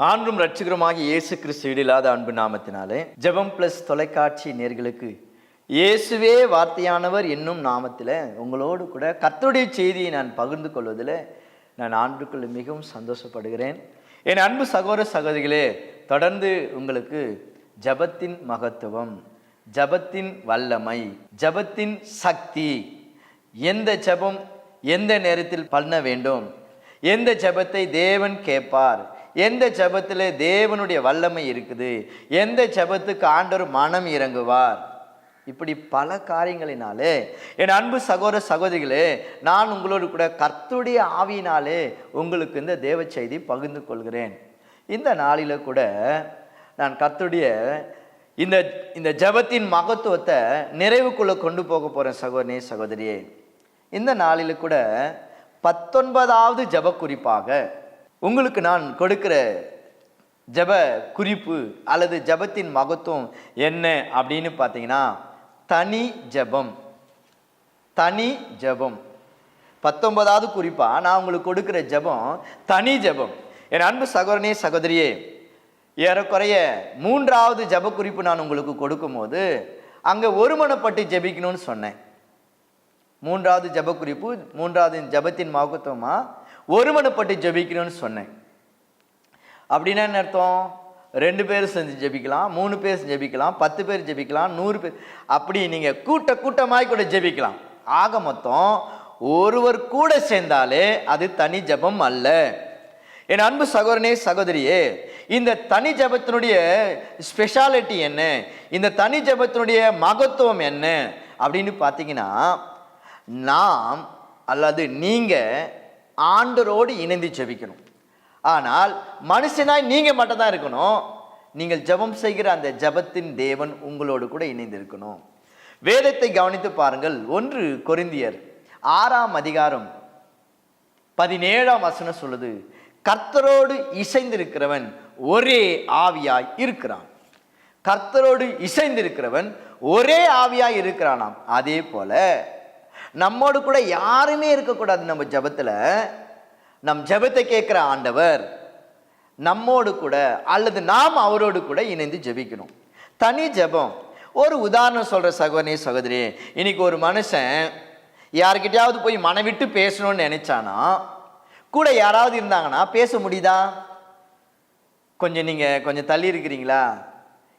ஆண்டும் ரட்சிகரமாக இயேசு கிறிஸ்து இல்லாத அன்பு நாமத்தினாலே ஜெபம் பிளஸ் தொலைக்காட்சி நேர்களுக்கு இயேசுவே வார்த்தையானவர் என்னும் நாமத்தில் உங்களோடு கூட கத்தருடைய செய்தியை நான் பகிர்ந்து கொள்வதில் நான் ஆண்டுக்குள்ள மிகவும் சந்தோஷப்படுகிறேன். என் அன்பு சகோதர சகோதரிகளே தொடர்ந்து உங்களுக்கு ஜபத்தின் மகத்துவம் ஜபத்தின் வல்லமை ஜபத்தின் சக்தி எந்த ஜெபம் எந்த நேரத்தில் பண்ண வேண்டும் எந்த ஜெபத்தை தேவன் கேட்பார் எந்த ஜெபத்தில் தேவனுடைய வல்லமை இருக்குது? எந்த ஜெபத்துக்கு ஆண்டவர் மனம் இறங்குவார்? இப்படி பல காரியங்களினாலே என் அன்பு சகோதர சகோதரிகளே நான் உங்களோடு கூட கர்த்துடைய ஆவியினாலே உங்களுக்கு இந்த தேவ செய்தி பகிர்ந்து கொள்கிறேன். இந்த நாளில் கூட நான் கர்த்துடைய இந்த இந்த ஜெபத்தின் மகத்துவத்தை நிறைவுக்குள்ளே கொண்டு போக போகிறேன் சகோதரனே சகோதரியே. இந்த நாளில் கூட பத்தொன்பதாவது ஜெப குறிப்பாக உங்களுக்கு நான் கொடுக்கிற ஜெப குறிப்பு அல்லது ஜெபத்தின் மகத்துவம் என்ன அப்படின்னு பார்த்தீங்கன்னா தனி ஜெபம். தனி ஜெபம். பத்தொன்பதாவது குறிப்பாக நான் உங்களுக்கு கொடுக்குற ஜெபம் தனி ஜெபம். என் அன்பு சகோதரனே சகோதரியே ஏறக்குறைய மூன்றாவது ஜெப குறிப்பு நான் உங்களுக்கு கொடுக்கும்போது அங்கே ஒருமனப்பட்டு ஜெபிக்கணும்னு சொன்னேன். மூன்றாவது ஜெப குறிப்பு மூன்றாவது ஜெபத்தின் மகத்துவமாக ஒருமனப்பட்டு ஜெபிக்கணும்னு சொன்னேன். அப்படின்னா என்ன அர்த்தம்? ரெண்டு பேர் செஞ்சு ஜெபிக்கலாம் மூணு பேர் ஜெபிக்கலாம் பத்து பேர் ஜெபிக்கலாம் நூறு பேர். அப்படி நீங்கள் கூட்ட கூட்டமாய் கூட ஜெபிக்கலாம். ஆக மொத்தம் ஒருவர் கூட சேர்ந்தாலே அது தனி ஜெபம் அல்ல. என் அன்பு சகோதரனே சகோதரியே இந்த தனி ஜெபத்தினுடைய ஸ்பெஷாலிட்டி என்ன? இந்த தனி ஜெபத்தினுடைய மகத்துவம் என்ன? அப்படின்னு பார்த்தீங்கன்னா நாம் அல்லது நீங்கள் ஆண்டரோடு இணைந்து ஜெபிக்கணும். ஆனால் மனுஷனாய் நீங்கள் மட்டும்தான் இருக்கணும். நீங்கள் ஜெபம் செய்கிற அந்த ஜெபத்தின் தேவன் உங்களோடு கூட இணைந்து இருக்கணும் வேதத்தை கவனித்து பாருங்கள். ஒன்று கொரிந்தியர் ஆறாம் அதிகாரம் பதினேழாம் வசனம் சொல்லுது கர்த்தரோடு இசைந்திருக்கிறவன் ஒரே ஆவியாய் இருக்கிறான். கர்த்தரோடு இசைந்திருக்கிறவன் ஒரே ஆவியாய் இருக்கிறானாம். அதே போல நம்மோடு கூட யாருமே இருக்கக்கூடாது நம்ம ஜபத்தில். நம் ஜெபத்தை கேட்குற ஆண்டவர் நம்மோடு கூட அல்லது நாம் அவரோடு கூட இணைந்து ஜெபிக்கணும். தனி ஜெபம். ஒரு உதாரணம் சொல்கிற சகோதரி சகோதரி இன்னைக்கு ஒரு மனுஷன் யார்கிட்டயாவது போய் மனவிட்டு பேசணும்னு நினச்சானா? கூட யாராவது இருந்தாங்கன்னா பேச முடியுதா? கொஞ்சம் நீங்கள் கொஞ்சம் தள்ளி இருக்கிறீங்களா?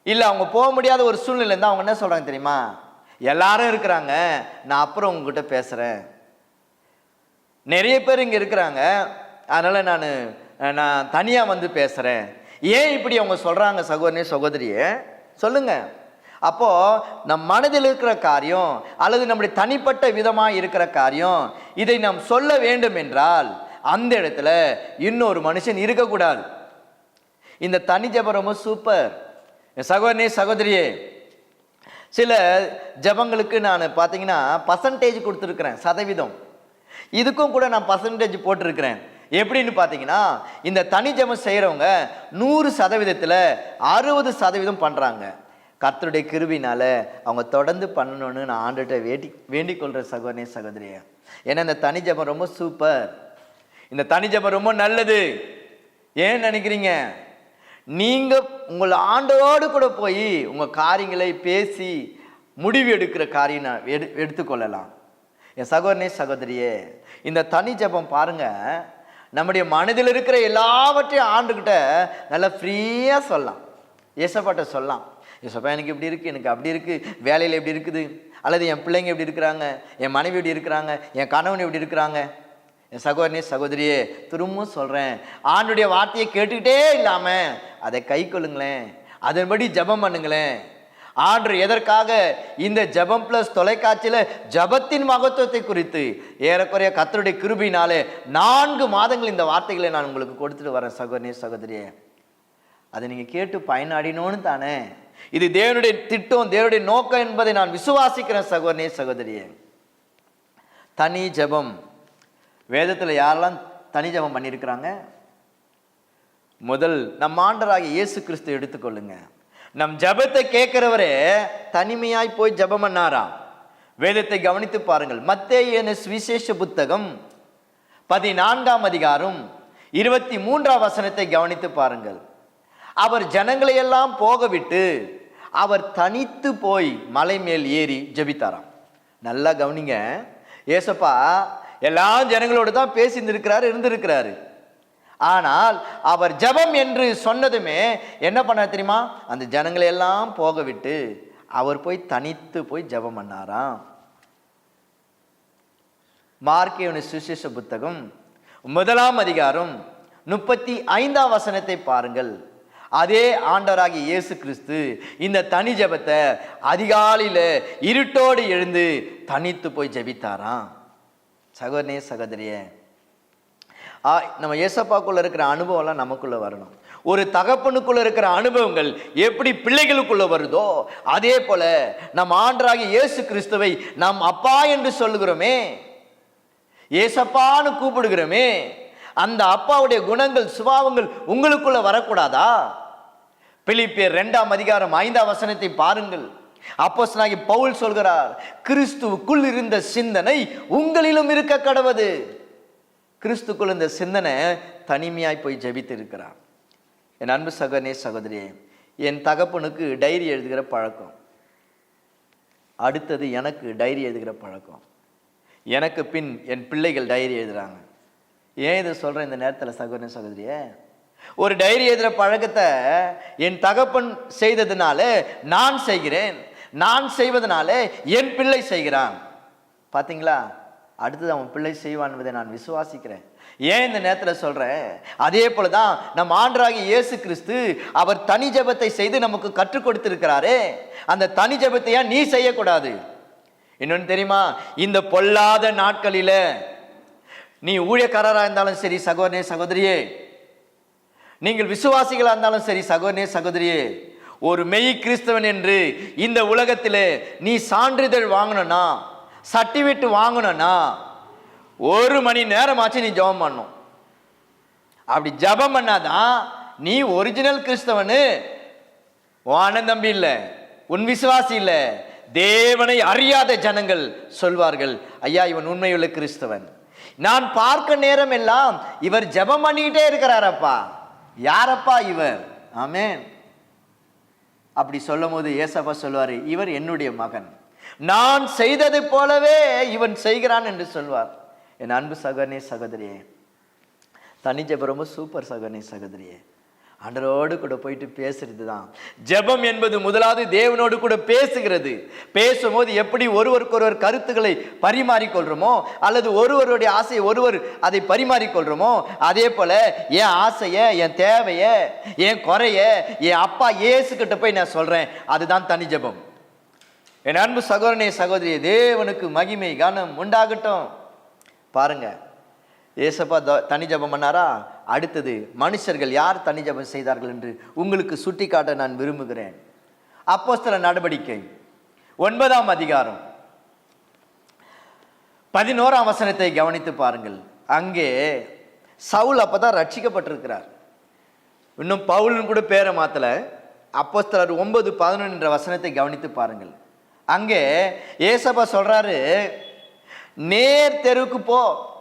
இல்லை அவங்க போக முடியாத ஒரு சூழ்நிலை இருந்தால் அவங்க என்ன சொல்கிறாங்க தெரியுமா? எல்லாரும் இருக்கிறாங்க. நான் அப்புறம் உங்ககிட்ட பேசுகிறேன் நிறைய பேர் இங்கே இருக்கிறாங்க. அதனால் நான் நான் தனியாக வந்து பேசுகிறேன் ஏன் இப்படி அவங்க சொல்கிறாங்க சகோதரனே சகோதரியே? சொல்லுங்கள் அப்போது நம் மனதில் இருக்கிற காரியம் அல்லது நம்முடைய தனிப்பட்ட விதமாக இருக்கிற காரியம் இதை நாம் சொல்ல வேண்டும் என்றால் அந்த இடத்துல இன்னொரு மனுஷன் இருக்கக்கூடாது. இந்த தனி ஜபரமும் சூப்பர். சகோதரனே சகோதரியே சில ஜெபங்களுக்கு நான் பார்த்தீங்கன்னா பர்சன்டேஜ் கொடுத்துருக்குறேன் சதவீதம். இதுக்கும் கூட நான் பர்சன்டேஜ் போட்டிருக்கிறேன். எப்படின்னு பார்த்தீங்கன்னா இந்த தனி ஜெபம் செய்கிறவங்க நூறு சதவீதத்தில் அறுபது சதவீதம் பண்ணுறாங்க கர்த்தருடைய கிருவினால் அவங்க தொடர்ந்து பண்ணணும்னு நான் ஆண்டுகிட்ட வேண்டி வேண்டிக் கொள்கிற சகோதரனே சகோதரியே. ஏன்னா இந்த தனி ஜெபம் ரொம்ப சூப்பர் இந்த தனி ஜெபம் ரொம்ப நல்லது. ஏன் நினைக்கிறீங்க? நீங்கள் உங்கள் ஆண்டோடு கூட போய் உங்கள் காரியங்களை பேசி முடிவு எடுக்கிற காரியம் நான் எடு எடுத்துக்கொள்ளலாம். என் சகோதரனே சகோதரியே இந்த தனி ஜெபம் பாருங்க. நம்முடைய மனதில் இருக்கிற எல்லாவற்றையும் ஆண்டுக்கிட்ட நல்லா ஃப்ரீயாக சொல்லலாம். ஏசப்பாட்ட சொல்லலாம். ஏசப்பா எனக்கு இப்படி இருக்குது எனக்கு அப்படி இருக்குது வேலையில் எப்படி இருக்குது அல்லது என் பிள்ளைங்க எப்படி இருக்கிறாங்க என் மனைவி எப்படி இருக்கிறாங்க என் கணவன் எப்படி இருக்கிறாங்க. என் சகோதரனே சகோதரியே திரும்பவும் சொல்கிறேன் ஆண்டுடைய வார்த்தையை கேட்டுக்கிட்டே இல்லாமல் அதை கை கொள்ளுங்களேன். அதன்படி ஜெபம் பண்ணுங்களேன். ஆண்டு எதற்காக இந்த ஜெபம் பிளஸ் தொலைக்காட்சியில் ஜபத்தின் மகத்துவத்தை குறித்து ஏறக்குறைய கத்தருடைய கிருபினாலே நான்கு மாதங்கள் இந்த வார்த்தைகளை நான் உங்களுக்கு கொடுத்துட்டு வரேன் சகோதரனே சகோதரியே. அதை நீங்கள் கேட்டு பயனாடினோன்னு தானே. இது தேவனுடைய திட்டம் தேவனுடைய நோக்கம் என்பதை நான் விசுவாசிக்கிறேன் சகோதரனே சகோதரியே. தனி ஜெபம். வேதத்தில் யாரெல்லாம் தனி ஜெபம் பண்ணியிருக்கிறாங்க? முதல் நம் ஆண்டராக இயேசு கிறிஸ்து எடுத்துக்கொள்ளுங்க. நம் ஜெபத்தை கேட்கிறவரே தனிமையாய் போய் ஜெபம் பண்ணாராம் வேதத்தை கவனித்து பாருங்கள். மத்தேயன என சுவிசேஷ புத்தகம் பதினான்காம் அதிகாரம் இருபத்தி மூன்றாம் வசனத்தை கவனித்து பாருங்கள். அவர் ஜனங்களை எல்லாம் போகவிட்டு அவர் தனித்து போய் மலை மேல் ஏறி ஜெபித்தாராம். நல்லா கவனிங்க. ஏசப்பா எல்லா ஜனங்களோடு தான் பேசி இருந்திருக்கிறாரு. ஆனால் அவர் ஜெபம் என்று சொன்னதுமே என்ன பண்ணார் தெரியுமா? அந்த ஜனங்களை எல்லாம் போக விட்டு அவர் போய் தனித்து போய் ஜெபம் பண்ணாராம். மார்க்கேவனு சுசேஷ புத்தகம் முதலாம் அதிகாரம் முப்பத்தி ஐந்தாம் வசனத்தை பாருங்கள். அதே ஆண்டவராகிய இயேசு கிறிஸ்து இந்த தனி ஜெபத்தை அதிகாலையில் இருட்டோடு எழுந்து தனித்து போய் ஜெபித்தாராம். சகோதரனே சகோதரியே ஆ, நம்ம ஏசப்பாக்குள்ள இருக்கிற அனுபவம்லாம் நமக்குள்ள வரணும். ஒரு தகப்பனுக்குள்ள இருக்கிற அனுபவங்கள் எப்படி பிள்ளைகளுக்குள்ள வருதோ அதே போல நம் ஆண்டராகிய இயேசு கிறிஸ்துவை நாம் அப்பா என்று சொல்லுகிறோமே ஏசப்பான்னு கூப்பிடுகிறோமே அந்த அப்பாவுடைய குணங்கள் சுபாவங்கள் உங்களுக்குள்ள வரக்கூடாதா? பிலிப்பியர் ரெண்டாம் அதிகாரம் ஐந்தாம் வசனத்தை பாருங்கள். அப்போஸ்தலனாகிய பவுல் சொல்கிறார் கிறிஸ்துவுக்குள் இருந்த சிந்தனை உங்களிலும் இருக்க கடவுது. கிறிஸ்துக்குள் இந்த சிந்தனை தனிமையாய் போய் ஜெபித்து இருக்கிறார் என் அன்பு சகோதரே சகோதரியே என் தகப்பனுக்கு டைரி எழுதுகிற பழக்கம். அடுத்தது எனக்கு டைரி எழுதுகிற பழக்கம். எனக்கு பின் என் பிள்ளைகள் டைரி எழுதுகிறாங்க ஏன் இதை சொல்கிறேன் இந்த நேரத்தில் சகோதரன் சகோதரியே? ஒரு டைரி எழுதுகிற பழக்கத்தை என் தகப்பன் செய்ததுனால நான் செய்கிறேன். நான் செய்வதனாலே என் பிள்ளை செய்கிறான். பார்த்தீங்களா அடுத்தது அவன் பிள்ளை செய்வான் என்பதை நான் விசுவாசிக்கிறேன். ஏன் இந்த நேரத்தில் சொல்கிறேன் அதே போல தான் நம் ஆண்டராகி இயேசு கிறிஸ்து அவர் தனி ஜெபத்தை செய்து நமக்கு கற்றுக் கொடுத்திருக்கிறாரே. அந்த தனி ஜபத்தையா நீ செய்யக்கூடாது? இன்னொன்று தெரியுமா? இந்த பொல்லாத நாட்களில் நீ ஊழியக்காரராக இருந்தாலும் சரி சகோதரனே சகோதரியே. நீங்கள் விசுவாசிகளாக இருந்தாலும் சரி சகோதரனே சகோதரியே. ஒரு மெய் கிறிஸ்தவன் என்று இந்த உலகத்தில் நீ சான்றிதழ் வாங்கணும்னா சர்டிஃபிகேட் வாங்கணும்னா ஒரு மணி நேரமாச்சு நீ ஜெபம் பண்ணும் அப்படி ஜெபம் பண்ணாதான் நீ ஒரிஜினல் கிறிஸ்தவனு. உன் தம்பி இல்லை உன் விசுவாசி இல்லை தேவனை அறியாத ஜனங்கள் சொல்வார்கள் ஐயா இவன் உண்மையுள்ள கிறிஸ்தவன். நான் பார்க்க நேரம் எல்லாம் இவர் ஜெபம் பண்ணிக்கிட்டே இருக்கிறாரப்பா. யாரப்பா இவர்? ஆமேன். அப்படி சொல்லும் போது ஏசப்பா சொல்வார் இவர் என்னுடைய மகன். நான் செய்தது போலவே இவன் செய்கிறான் என்று சொல்வார். என் அன்பு சகோதரனே சகோதரியே. தனி ரொம்ப சூப்பர் சகோதரனே சகோதரியே. ஆண்டரோடு கூட போயிட்டு பேசுறது தான் ஜெபம் என்பது முதலாவது தேவனோடு கூட பேசுகிறது. பேசும்போது எப்படி ஒருவருக்கொருவர் கருத்துக்களை பரிமாறிக்கொள்றோமோ அல்லது ஒருவருடைய ஆசையை ஒருவர் அதை பரிமாறிக்கொள்றோமோ அதே போல என் ஆசையை என் தேவையை என் குறைய என் அப்பா இயேசுக்கிட்ட போய் நான் சொல்றேன். அதுதான் தனி ஜெபம். என் அன்பு சகோதரனே சகோதரியே தேவனுக்கு மகிமை கனம் உண்டாகட்டும். பாருங்கள் ஏசப்பா த- தனி ஜபம் பண்ணாரா? அடுத்தது மனுஷர்கள் யார் தனி ஜெபம் செய்தார்கள் என்று உங்களுக்கு சுட்டிக்காட்ட நான் விரும்புகிறேன். அப்போஸ்தல நடவடிக்கை. ஒன்பதாம் அதிகாரம். பதினோராம் வசனத்தை கவனித்து பாருங்கள். அங்கே சவுல் அப்பதான் ரட்சிக்கப்பட்டிருக்கிறார். இன்னும் பவுல்னு கூட பேரை மாத்தல. அப்போஸ்தலர் ஒன்பது பதினொன்று வசனத்தை கவனித்து பாருங்கள். அங்கே ஏசப்பா சொல்கிறாரு நேர் தெருவுக்கு போ.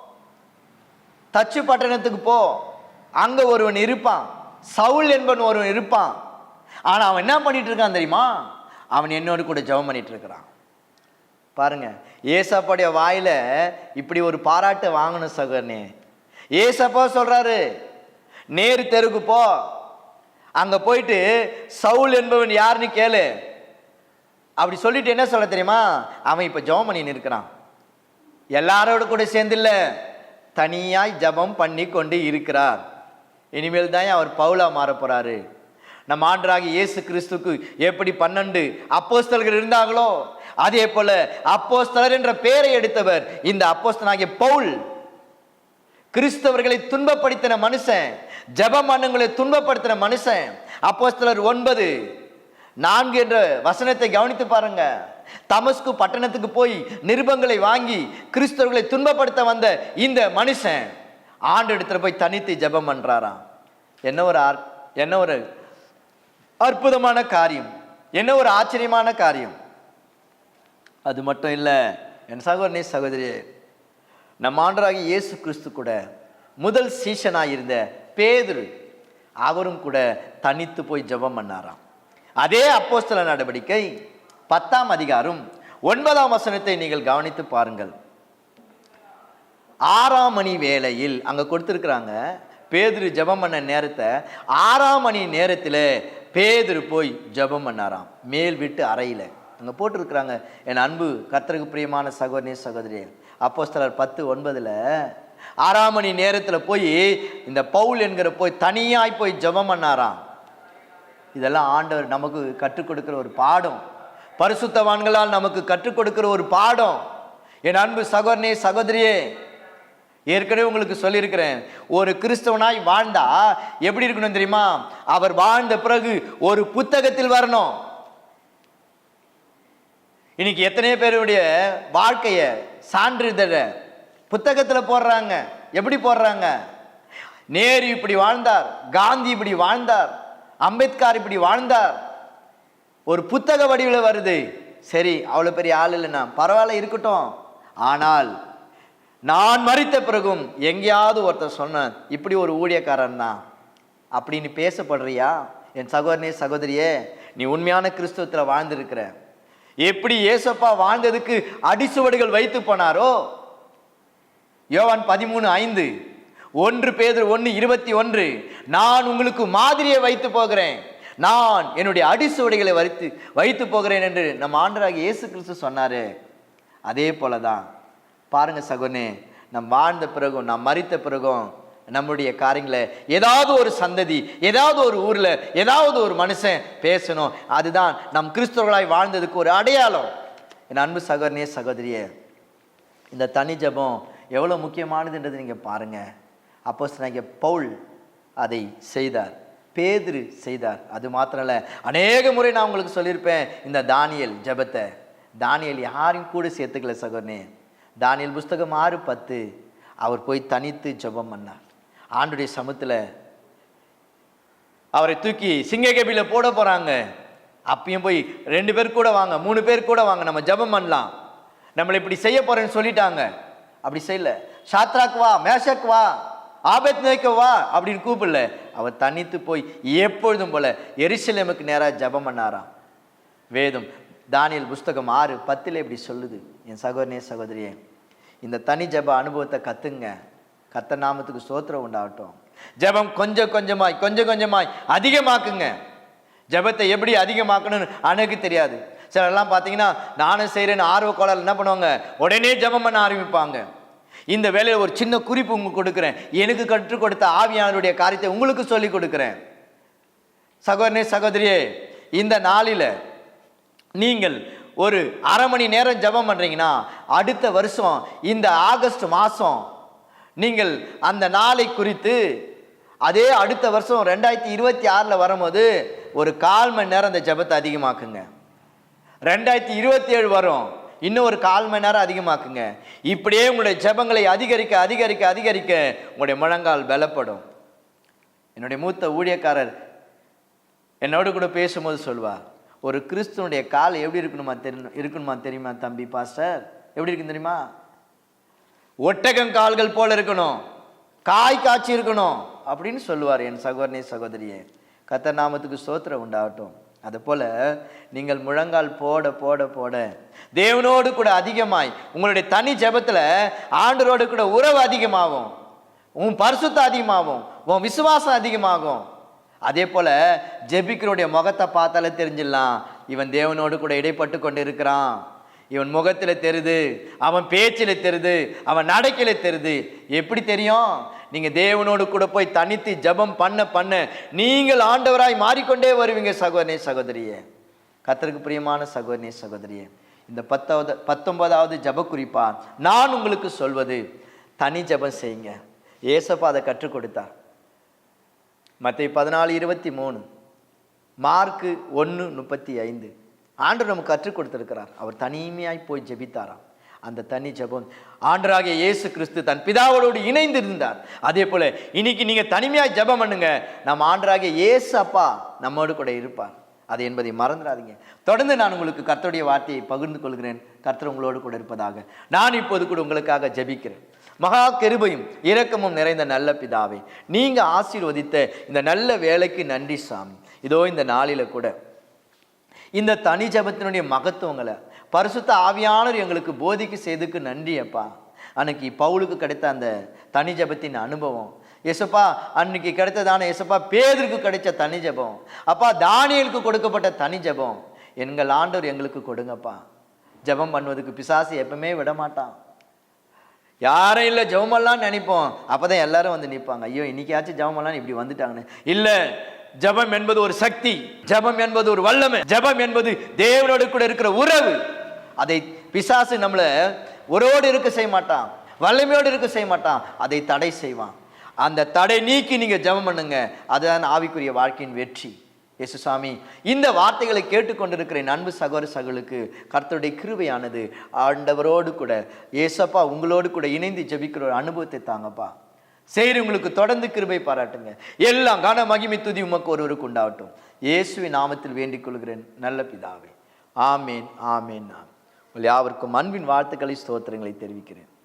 தச்சு பட்டணத்துக்கு போ. அங்கே ஒருவன் இருப்பான். சவுல் என்பவன் ஒருவன் இருப்பான். ஆனால் அவன் என்ன பண்ணிட்டு இருக்கான் தெரியுமா? அவன் என்னோடு கூட ஜெபம் பண்ணிட்டு இருக்கிறான். பாருங்க ஏசப்பாடைய வாயில இப்படி ஒரு பாராட்டு வாங்கணும் சகோதரனே. ஏசப்பா சொல்றாரு நேரு தெருக்கு போ. அங்க போயிட்டு சவுல் என்பவன் யாருன்னு கேளு. அப்படி சொல்லிட்டு என்ன சொல்ல தெரியுமா? அவன் இப்ப ஜெபம் பண்ணி இருக்கிறான். எல்லாரோட கூட சேர்ந்து இல்லை. தனியாய் ஜெபம் பண்ணி கொண்டு இருக்கிறார். இனிமேல் தான் அவர் பவுலாக மாறப்போகிறாரு நம் ஆண்டராக இயேசு கிறிஸ்துக்கு எப்படி பன்னெண்டு அப்போஸ்தலர்கள் இருந்தாங்களோ அதே போல அப்போஸ்தலர் என்ற பெயரை எடுத்தவர் இந்த அப்போஸ்தனாகிய பவுல். கிறிஸ்தவர்களை துன்பப்படுத்தின மனுஷன் ஜெபமானங்களை துன்பப்படுத்தின மனுஷன். அப்போஸ்தலர் ஒன்பது நான்கு என்ற வசனத்தை கவனித்து பாருங்கள் தமஸ்கு பட்டணத்துக்கு போய் நிருபங்களை வாங்கி கிறிஸ்தவர்களை துன்பப்படுத்த வந்த இந்த மனுஷன் ஆண்டு இடத்துல போய் தனித்து ஜெபம் பண்றாராம். என்ன ஒரு ஆர்- என்ன ஒரு அற்புதமான காரியம். என்ன ஒரு ஆச்சரியமான காரியம். அது மட்டும் இல்லை என் சகோதரனே சகோதரியே நம் ஆண்டராகி இயேசு கிறிஸ்து கூட முதல் சீசனாக இருந்த பேதுரு அவரும் கூட தனித்து போய் ஜெபம் பண்ணாராம். அதே அப்போஸ்தல நடவடிக்கை பத்தாம் அதிகாரம் ஒன்பதாம் வசனத்தை நீங்கள் கவனித்து பாருங்கள். ஆறாம் மணி வேளையில் அங்கே கொடுத்துருக்குறாங்க பேதுரு ஜெபம் பண்ண நேரத்தை ஆறாம் மணி நேரத்தில் பேதுரு போய் ஜெபம் பண்ணாராம் மேல் விட்டு அறையில். அங்கே போட்டிருக்கிறாங்க என் அன்பு கர்த்தருக்கு பிரியமான சகோதரி சகோதரி சிலர் பத்து ஒன்பதில் ஆறாம் மணி நேரத்தில் போய் இந்த பவுல் என்கிற போய் தனியாய் போய் ஜெபம் பண்ணாராம். இதெல்லாம் ஆண்டவர் நமக்கு கற்றுக் கொடுக்குற ஒரு பாடம். பரிசுத்தவான்களால் நமக்கு கற்றுக் கொடுக்கிற ஒரு பாடம். என் அன்பு சகோதரனே சகோதரியே ஏற்கனவே உங்களுக்கு சொல்லியிருக்கிறேன். ஒரு கிறிஸ்தவனாய் வாழ்ந்தா எப்படி இருக்கணும் தெரியுமா? அவர் வாழ்ந்த பிறகு ஒரு புத்தகத்தில் வரணும். இன்னைக்கு எத்தனையோ பேருடைய வாழ்க்கைய சான்றிதழ புத்தகத்தில் போடுறாங்க. எப்படி போடுறாங்க? நேரு இப்படி வாழ்ந்தார் காந்தி இப்படி வாழ்ந்தார் அம்பேத்கர் இப்படி வாழ்ந்தார் ஒரு புத்தக வடிவில் வருது. சரி அவ்வளோ பெரிய ஆள் இல்லைண்ணா பரவாயில்ல இருக்கட்டும். ஆனால் நான் மறித்த பிறகும் எங்கேயாவது ஒருத்தர் சொன்ன இப்படி ஒரு ஊழியக்காரன் தான். அப்படின்னு பேசப்படுறியா? என் சகோதரனே சகோதரியே நீ உண்மையான கிறிஸ்துவத்தில் வாழ்ந்திருக்கிற. எப்படி ஏசப்பா வாழ்ந்ததுக்கு அடிசுவடுகள் வைத்து போனாரோ? யோவான் பதிமூணு ஐந்து. ஒன்று பேதர் ஒன்று இருபத்தி ஒன்று. நான் உங்களுக்கு மாதிரியை வைத்து போகிறேன். நான் என்னுடைய அடிசுவடிகளை வைத்து வைத்து போகிறேன் என்று நம் ஆண்டராக இயேசு கிறிஸ்து சொன்னார். அதே போல தான் பாருங்க சகோனே நம் வாழ்ந்த பிறகும் நாம் மறித்த பிறகும் நம்முடைய காரியங்களை ஏதாவது ஒரு சந்ததி ஏதாவது ஒரு ஊரில் ஏதாவது ஒரு மனுஷன் பேசணும். அதுதான் நம் கிறிஸ்தவர்களாய் வாழ்ந்ததுக்கு ஒரு அடையாளம். என் அன்பு சகோதரனே சகோதரியே இந்த தனி ஜபம் எவ்வளோ முக்கியமானதுன்றது நீங்கள் பாருங்க. அப்போ பவுல் அதை செய்தார். பேதுரு செய்தார். அது மாத்திரம் இல்லை அநேக முறை நான் உங்களுக்கு சொல்லியிருப்பேன் இந்த தானியல் ஜெபத்தை. தானியல் யாரையும் கூட சேர்த்துக்கல சகோதரனே? தானியல் புஸ்தகம் ஆறு பத்து. அவர் போய் தனித்து ஜெபம் பண்ணார். ஆண்டுடைய சமத்தில் அவரை தூக்கி சிங்ககபில போட போகிறாங்க அப்பயும் போய் ரெண்டு பேர் கூட வாங்க மூணு பேர் கூட வாங்க நம்ம ஜெபம் பண்ணலாம். நம்மளை இப்படி செய்ய போகிறேன்னு சொல்லிட்டாங்க. அப்படி செய்யல. சாத்ராக் வா மேஷக் வா. ஆபத் வா அப்படின்னு கூப்பிடல. அவர் தனித்து போய் எப்பொழுதும் போல எரிசலேமுக்கு நேராக ஜெபம் பண்ணாராம். வேதம் தானியல் புஸ்தகம் ஆறு பத்தில் இப்படி சொல்லுது. என் சகோதரனே சகோதரியே இந்த தனி ஜெப அனுபவத்தை கத்துங்க. கத்த நாமத்துக்கு சோத்திரம் உண்டாகட்டும். ஜெபம் கொஞ்சம் கொஞ்சமாய் கொஞ்சம் கொஞ்சமாய் அதிகமாக்குங்க. ஜெபத்தை எப்படி அதிகமாக்கணும்னு அணுகு தெரியாது. சிலர்லாம் பார்த்தீங்கன்னா நானும் செய்கிறேன்னு ஆர்வ கோளாறு என்ன பண்ணுவாங்க? உடனே ஜெபம் பண்ண ஆரம்பிப்பாங்க. இந்த வேலையில் ஒரு சின்ன குறிப்பு உங்களுக்கு கொடுக்குறேன். எனக்கு கற்றுக் கொடுத்த ஆவியானுடைய காரியத்தை உங்களுக்கு சொல்லிக் கொடுக்குறேன். சகோதரனே சகோதரியே இந்த நாளில் நீங்கள் ஒரு அரை மணி நேரம் ஜெபம் பண்ணுறீங்கன்னா அடுத்த வருஷம் இந்த ஆகஸ்ட் மாதம் நீங்கள் அந்த நாளை குறித்து அதே அடுத்த வருஷம் ரெண்டாயிரத்தி இருபத்தி ஆறில் வரும்போது ஒரு கால் மணி நேரம் அந்த ஜெபத்தை அதிகமாக்குங்க. ரெண்டாயிரத்தி இருபத்தி ஏழு வரும். இன்னும் ஒரு கால் மணி நேரம் அதிகமாக்குங்க. இப்படியே உங்களுடைய ஜெபங்களை அதிகரிக்க அதிகரிக்க அதிகரிக்க உங்களுடைய முழங்கால் பலப்படும். என்னுடைய மூத்த ஊழியக்காரர் என்னோடு கூட பேசும்போது சொல்வா ஒரு கிறிஸ்துவனுடைய கால் எப்படி இருக்கணுமா தெரியணும் இருக்கணுமா தெரியுமா தம்பி பாஸ்டர்? எப்படி இருக்கு தெரியுமா? ஒட்டகம் கால்கள் போல இருக்கணும் காய் காய்ச்சி இருக்கணும் அப்படின்னு சொல்லுவார் என் சகோதரனே சகோதரியே. கத்தர் நாமத்துக்கு சோத்திரம் உண்டாகட்டும். அதுபோல் நீங்கள் முழங்கால் போட போட போட. தேவனோடு கூட அதிகமாய் உங்களுடைய தனி ஜபத்தில் ஆண்டரோடு கூட உறவு அதிகமாகும். உன் பரிசுத்தம் அதிகமாகும். உன் விசுவாசம் அதிகமாகும். அதே போல ஜெபிக்கிறோடைய முகத்தை பார்த்தாலே தெரிஞ்சிடலாம். இவன் தேவனோடு கூட இடைப்பட்டு கொண்டு இருக்கிறான் இவன் முகத்தில் தெரியுது அவன் பேச்சில் தெரியுது அவன் நடக்கையில தெரியுது எப்படி தெரியும்? நீங்க தேவனோடு கூட போய் தனித்து ஜெபம் பண்ண பண்ண நீங்கள் ஆண்டவராய் மாறிக்கொண்டே வருவீங்க சகோதரனே சகோதரியே. கத்தருக்கு பிரியமான சகோதரனே சகோதரியே. இந்த பத்தாவது பத்தொன்பதாவது ஜெப குறிப்பா நான் உங்களுக்கு சொல்வது தனி ஜெபம் செய்யுங்க. ஏசப்பா அதை கற்றுக் கொடுத்தார். மத்திய பதினாலு இருபத்தி மூணு மார்க்கு ஒன்று முப்பத்தி ஐந்து. ஆண்டு நமக்கு கற்றுக் கொடுத்துருக்கிறார். அவர் தனிமையாய் போய் ஜெபித்தாராம். அந்த தனி ஜெபம். ஆண்டராகிய இயேசு கிறிஸ்து தன் பிதாவோடு இணைந்து இருந்தார் அதே போல இன்னைக்கு நீங்க தனிமையாக ஜெபம் பண்ணுங்க. நம்ம ஆண்டராகிய இயேசு அப்பா நம்மோடு கூட இருப்பார். அது என்பதை மறந்துடாதீங்க. தொடர்ந்து நான் உங்களுக்கு கர்த்தருடைய வார்த்தையை பகிர்ந்து கொள்கிறேன். கர்த்தர் உங்களோடு கூட இருப்பதாக. நான் இப்போது கூட உங்களுக்காக ஜெபிக்கிறேன். மகா கிருபையும் இரக்கமும் நிறைந்த நல்ல பிதாவே நீங்க ஆசீர்வதித்த இந்த நல்ல வேலைக்கு நன்றி சாமி. இதோ இந்த நாளில கூட இந்த தனி ஜபத்தினுடைய மகத்துவங்களை பரிசுத்த ஆவியானவர் எங்களுக்கு போதிக்கு செய்துக்கு நன்றி அப்பா அன்னைக்கு பவுலுக்கு கிடைத்த அந்த தனி ஜபத்தின் அனுபவம். எசப்பா அன்னைக்கு கிடைத்ததான எசப்பா பேதருக்கு கிடைச்ச தனி ஜபம். அப்பா தானியலுக்கு கொடுக்கப்பட்ட தனி ஜபம். எங்கள் ஆண்டவர் எங்களுக்கு கொடுங்கப்பா. ஜெபம் பண்ணுவதுக்கு பிசாசு எப்பவுமே விட மாட்டான் யாரும் இல்லை ஜபமெல்லாம் நினைப்போம். அப்போதான் எல்லாரும் வந்து நிற்பாங்க ஐயோ இன்னைக்காச்சும் ஜபமெல்லாம் இப்படி வந்துட்டாங்கன்னு. இல்லை ஜெபம் என்பது ஒரு சக்தி. ஜெபம் என்பது ஒரு வல்லமை. ஜெபம் என்பது தேவனோடு கூட இருக்கிற உறவு. அதை பிசாசு நம்மளை ஒரோடு இருக்க செய்ய மாட்டான் வல்லமையோடு இருக்க செய்ய மாட்டான் அதை தடை செய்வான். அந்த தடை நீக்கி நீங்கள் ஜெபம் பண்ணுங்க அதுதான் ஆவிக்குரிய வாழ்க்கையின் வெற்றி. இயேசுசாமி இந்த வார்த்தைகளை கேட்டுக்கொண்டிருக்கிற என் அன்பு சகோதர சகலுக்கு கர்த்தருடைய கிருபையானது ஆண்டவரோடு கூட ஏசப்பா உங்களோடு கூட இணைந்து ஜெபிக்கிற ஒரு அனுபவத்தை தாங்கப்பா. சரி உங்களுக்கு தொடர்ந்து கிருபை பாராட்டுங்க. எல்லாம் கன மகிமை துதி உமக்கு ஒருவருக்கு உண்டாகட்டும். இயேசுவின் நாமத்தில் வேண்டிக் கொள்கிறேன். நல்ல பிதாவே. ஆமேன் ஆமேன் ஆமேன். உங்கள் யாவருக்கும் அன்பின் வாழ்த்துக்களை ஸ்தோத்திரங்களை தெரிவிக்கிறேன்.